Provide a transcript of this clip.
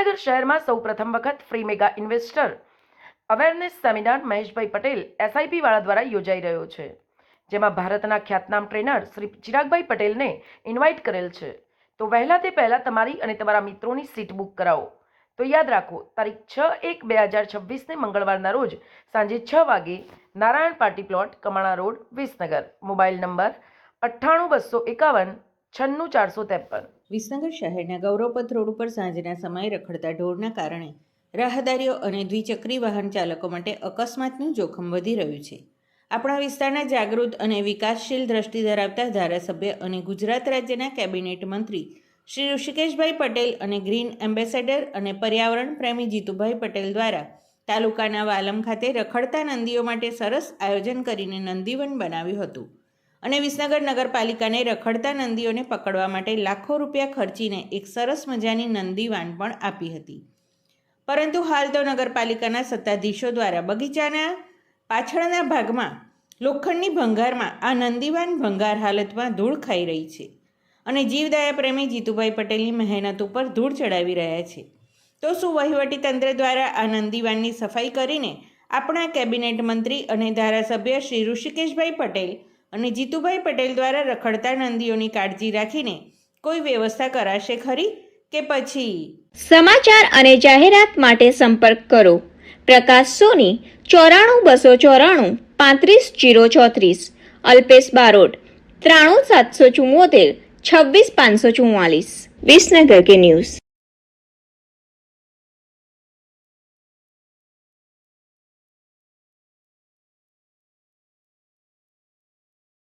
વિસનગર શહેરમાં સૌ પ્રથમ વખત free mega investor awareness seminar Maheshbhai Patel SIP વાળા દ્વારા યોજાઈ રહ્યો છે, જેમાં ભારતના ખ્યાતનામ ટ્રેનર શ્રી ચિરાગભાઈ પટેલને ઇન્વાઇટ કરેલ છે. તો વહેલા તે પહેલાં તમારી અને તમારા મિત્રોની સીટ બુક કરાવો. તો યાદ રાખો, તારીખ છ એક બે હજાર છવ્વીસને મંગળવારના રોજ સાંજે છ વાગે Narayan party plot, Kamana road, Visnagar. Mobile number અઠ્ઠાણું બસો એકાવન છન્નું ચારસો ત્રેપન. વિસનગર શહેરના ગૌરવપથ રોડ ઉપર સાંજના સમયે રખડતા ઢોરના કારણે રાહદારીઓ અને દ્વિચક્રી વાહન ચાલકો માટે અકસ્માતનું જોખમ વધી રહ્યું છે. આપણા વિસ્તારના જાગૃત અને વિકાસશીલ દ્રષ્ટિ ધરાવતા ધારાસભ્ય અને ગુજરાત રાજ્યના કેબિનેટ મંત્રી શ્રી ઋષિકેશભાઈ પટેલ અને ગ્રીન એમ્બેસેડર અને પર્યાવરણ પ્રેમી જીતુભાઈ પટેલ દ્વારા તાલુકાના વાલમ ખાતે રખડતા નંદીઓ માટે સરસ આયોજન કરીને નંદીવન બનાવ્યું હતું. અને વિસનગર નગરપાલિકાને રખડતા નંદીઓને પકડવા માટે લાખો રૂપિયા ખર્ચીને એક સરસ મજાની નંદીવાન પણ આપી હતી. પરંતુ હાલ તો નગરપાલિકાના સત્તાધીશો દ્વારા બગીચાના પાછળના ભાગમાં, લોખંડની ભંગારમાં આ નંદીવાન ભંગાર હાલતમાં ધૂળ ખાઈ રહી છે અને જીવદયા પ્રેમી જીતુભાઈ પટેલની મહેનત ઉપર ધૂળ ચડાવી રહ્યા છે. તો શું વહીવટી તંત્ર દ્વારા આ નંદીવાનની સફાઈ કરીને આપણા કેબિનેટ મંત્રી અને ધારાસભ્ય શ્રી ઋષિકેશભાઈ પટેલ અને જીતુભાઈ પટેલ દ્વારા રખડતા નંદીઓની કાળજી રાખીને કોઈ વ્યવસ્થા કરાશે ખરી કે પછી? સમાચાર અને જાહેરાત માટે સંપર્ક કરો. પ્રકાશ સોની, ચોરાણું બસો ચોરાણું, પાંત્રીસ જીરો ચોત્રીસ. અલ્પેશ બારોટ, ત્રાણું સાતસો ચુમ્મોતેર છવ્વીસ પાંચસો ચુમ્માલીસ વિસનગર કે ન્યૂઝ.